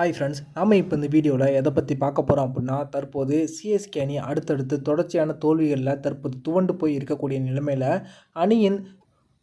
Hi friends நம்ம இப்போ இந்த வீடியோவில் எதை பற்றி பார்க்க போகிறோம் அப்படின்னா தற்போது சிஎஸ்கே அணி அடுத்தடுத்து தொடர்ச்சியான தோல்விகளில் தற்போது துவண்டு போய் இருக்கக்கூடிய நிலைமையில் அணியின்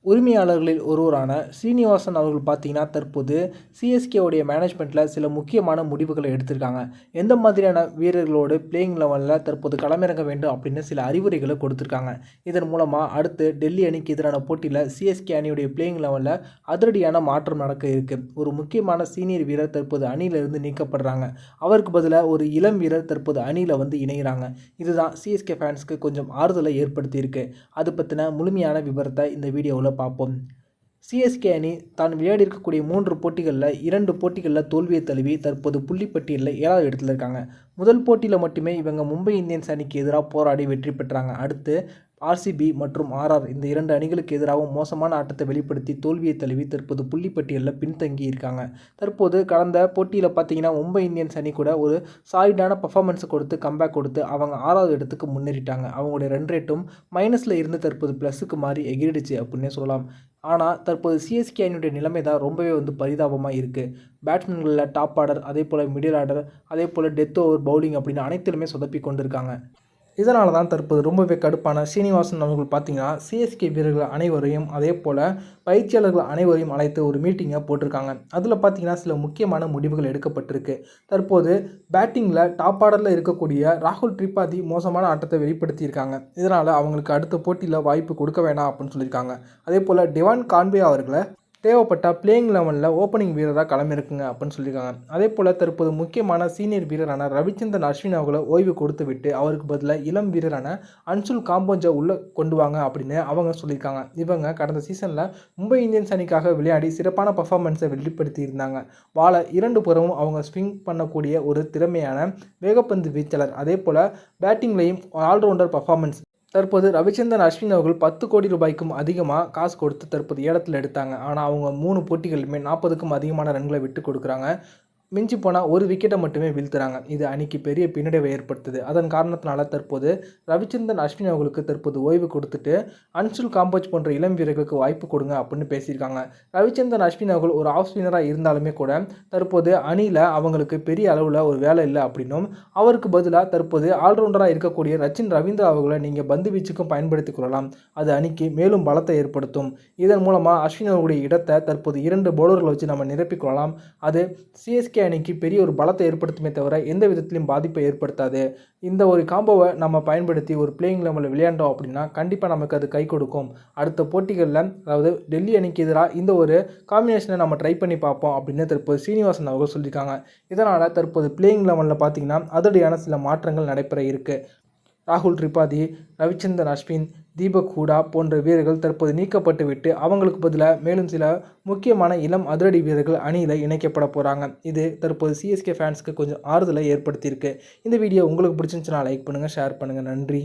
உரிமையாளர்களில் ஒருவரான ஸ்ரீனிவாசன் அவர்கள் பார்த்தீங்கன்னா தற்போது சிஎஸ்கேவுடைய மேனேஜ்மெண்ட்டில் சில முக்கியமான முடிவுகளை எடுத்திருக்காங்க. எந்த மாதிரியான வீரர்களோடு பிளேயிங் லெவலில் தற்போது களமிறங்க வேண்டும் அப்படின்னு சில அறிவுரைகளை கொடுத்துருக்காங்க. இதன் மூலமாக அடுத்து டெல்லி அணிக்கு எதிரான போட்டியில் சிஎஸ்கே அணியுடைய பிளேயிங் லெவலில் அதிரடியான மாற்றம் நடக்க இருக்குது ஒரு முக்கியமான சீனியர் வீரர் தற்போது அணியிலிருந்து நீக்கப்படுறாங்க. அவருக்கு பதிலாக ஒரு இளம் வீரர் தற்போது அணியில் வந்து இணைகிறாங்க. இதுதான் சிஎஸ்கே ஃபேன்ஸ்க்கு கொஞ்சம் ஆறுதலை ஏற்படுத்தியிருக்கு. அது பற்றின முழுமையான விவரத்தை இந்த வீடியோவில் பார்ப்போம். சிஎஸ்கே அணி தான் விளையாடி இருக்கக்கூடிய மூன்று போட்டிகளில் இரண்டு போட்டிகளில் தோல்வியை தழுவி தற்போது புள்ளிப்பட்டியலில் ஏழாவது இடத்துல இருக்காங்க முதல் போட்டியில் மட்டுமே இவங்க மும்பை இந்தியன்ஸ் அணிக்கு எதிராக போராடி வெற்றி பெற்றாங்க. அடுத்து ஆர்சிபி மற்றும் ஆர்ஆர் இந்த இரண்டு அணிகளுக்கு எதிராகவும் மோசமான ஆட்டத்தை வெளிப்படுத்தி தோல்வியை தழுவி தற்போது புள்ளிப்பட்டியலில் பின்தங்கி இருக்காங்க தற்போது கடந்த போட்டியில் பார்த்தீங்கன்னா மும்பை இந்தியன்ஸ் அணி கூட ஒரு சாலிடான பர்ஃபார்மன்ஸை கொடுத்து கம்பேக் கொடுத்து அவங்க ஆறாவது இடத்துக்கு முன்னேறிட்டாங்க. அவங்களுடைய ரன் ரேட்டும் மைனஸில் இருந்து தற்போது ப்ளஸுக்கு மாறி எகிரிடுச்சு அப்படின்னே சொல்லலாம். ஆனால் தற்போது சிஎஸ்கே அணியுடைய நிலைமை தான் ரொம்பவே வந்து பரிதாபமாக இருக்குது பேட்ஸ்மேன்களில் டாப் ஆர்டர் அதே போல் மிடில் ஆர்டர் அதே போல் டெத் ஓவர் பவுலிங் அப்படின்னு அனைத்திலுமே சொதப்பி கொண்டிருக்காங்க. இதனால தான் தற்போது ரொம்பவே கடுப்பான சீனிவாசன் அவர்கள் பார்த்தீங்கன்னா சிஎஸ்கே வீரர்கள் அனைவரையும் அதே போல் பயிற்சியாளர்கள் அனைவரையும் அழைத்து ஒரு மீட்டிங்கை போட்டிருக்காங்க. அதில் பார்த்தீங்கன்னா சில முக்கியமான முடிவுகள் எடுக்கப்பட்டிருக்கு. தற்போது பேட்டிங்கில் டாப் ஆர்டரில் இருக்கக்கூடிய ராகுல் திரிபாதி மோசமான ஆட்டத்தை வெளிப்படுத்தியிருக்காங்க. இதனால் அவங்களுக்கு அடுத்த போட்டியில் வாய்ப்பு கொடுக்க வேணாம் அப்படின்னு சொல்லியிருக்காங்க. அதே போல் டிவான் கான்வே அவர்களை தேவைப்பட்ட பிளேயிங் லெவனில் ஓப்பனிங் வீரராக களமிறக்குங்க அப்படின்னு சொல்லியிருக்காங்க அதே போல் தற்போது முக்கியமான சீனியர் வீரரான ரவிச்சந்திரன் அஸ்வின் அவர்களை ஓய்வு கொடுத்து விட்டு அவருக்கு பதிலாக இளம் வீரரான அன்சுல் காம்போஞ்சை உள்ளே கொண்டு வாங்க அப்படின்னு அவங்க சொல்லியிருக்காங்க இவங்க கடந்த சீசனில் மும்பை இந்தியன்ஸ் அணிக்காக விளையாடி சிறப்பான பர்ஃபார்மன்ஸை வெளிப்படுத்தியிருந்தாங்க வாழ இரண்டு புறமும் அவங்க ஸ்விங் பண்ணக்கூடிய ஒரு திறமையான வேகப்பந்து வீச்சாளர். அதே போல் பேட்டிங்லேயும் ஆல்ரவுண்டர் பர்ஃபார்மன்ஸ் தற்போது ரவிச்சந்திரன் அஸ்வின் அவர்கள் பத்து கோடி ரூபாய்க்கும் அதிகமாக காசு கொடுத்து தற்போது ஏலத்தில் எடுத்தாங்க. ஆனால் அவங்க மூணு போட்டிகளுமே நாற்பதுக்கும் அதிகமான ரன்களை விட்டு கொடுக்குறாங்க. மிஞ்சி போனால் ஒரு விக்கெட்டை மட்டுமே வீழ்த்துறாங்க. இது அணிக்கு பெரிய பின்னடைவை ஏற்படுத்துது. அதன் காரணத்தினால தற்போது ரவிச்சந்திரன் அஸ்வின் அவர்களுக்கு தற்போது ஓய்வு கொடுத்துட்டு அன்சுல் காம்போஜ் போன்ற இளம் வீரர்களுக்கு வாய்ப்பு கொடுங்க அப்படின்னு பேசியிருக்காங்க. ரவிச்சந்திரன் அஸ்வின் அவர்கள் ஒரு ஆஃப் ஸ்பின்னராக இருந்தாலுமே கூட தற்போது அணியில் அவங்களுக்கு பெரிய அளவில் ஒரு வேலை இல்லை அப்படின்னும் அவருக்கு பதிலாக தற்போது ஆல்ரவுண்டராக இருக்கக்கூடிய ரச்சின் ரவீந்திரா அவர்களை நீங்கள் பந்து வீச்சுக்கும் பயன்படுத்திக் கொள்ளலாம். அது அணிக்கு மேலும் பலத்தை ஏற்படுத்தும். இதன் மூலமாக அஸ்வின் அவர்களுடைய இடத்தை தற்போது இரண்டு பவுலர்களை வச்சு நம்ம நிரப்பிக்கொள்ளலாம் அது சிஎஸ்கே சிஎஸ்கே அணிக்கு பெரிய ஒரு பலத்தை ஏற்படுத்துமே தவிர எந்த விதத்திலையும் பாதிப்பை ஏற்படுத்தாது. இந்த ஒரு காம்போவை நம்ம பயன்படுத்தி ஒரு பிளேயிங் லெவலில் விளையாண்டோம் அப்படின்னா கண்டிப்பாக நமக்கு அது கை கொடுக்கும். அடுத்த போட்டிகளில் அதாவது டெல்லி அணிக்கு எதிராக இந்த ஒரு காம்பினேஷனை நம்ம ட்ரை பண்ணி பார்ப்போம் அப்படின்னு தற்போது சீனிவாசன் அவர்கள் சொல்லியிருக்காங்க. இதனால் தற்போது பிளேயிங் லெவலில் பார்த்தீங்கன்னா அதிரடியான சில மாற்றங்கள் நடைபெற இருக்குது ராகுல் திரிபாதி ரவிச்சந்திரன் அஸ்வின் தீபக் ஹூடா போன்ற வீரர்கள் தற்போது நீக்கப்பட்டுவிட்டு அவங்களுக்கு பதிலாக மேலும் சில முக்கியமான இளம் அதிரடி வீரர்கள் அணியில் இணைக்கப்பட போகிறாங்க இது தற்போது சிஎஸ்கே ஃபேன்ஸ்க்கு கொஞ்சம் ஆறுதலை ஏற்படுத்தியிருக்கு. இந்த வீடியோ உங்களுக்கு பிடிச்சிருந்துச்சுன்னா லைக் பண்ணுங்கள் ஷேர் பண்ணுங்கள் நன்றி.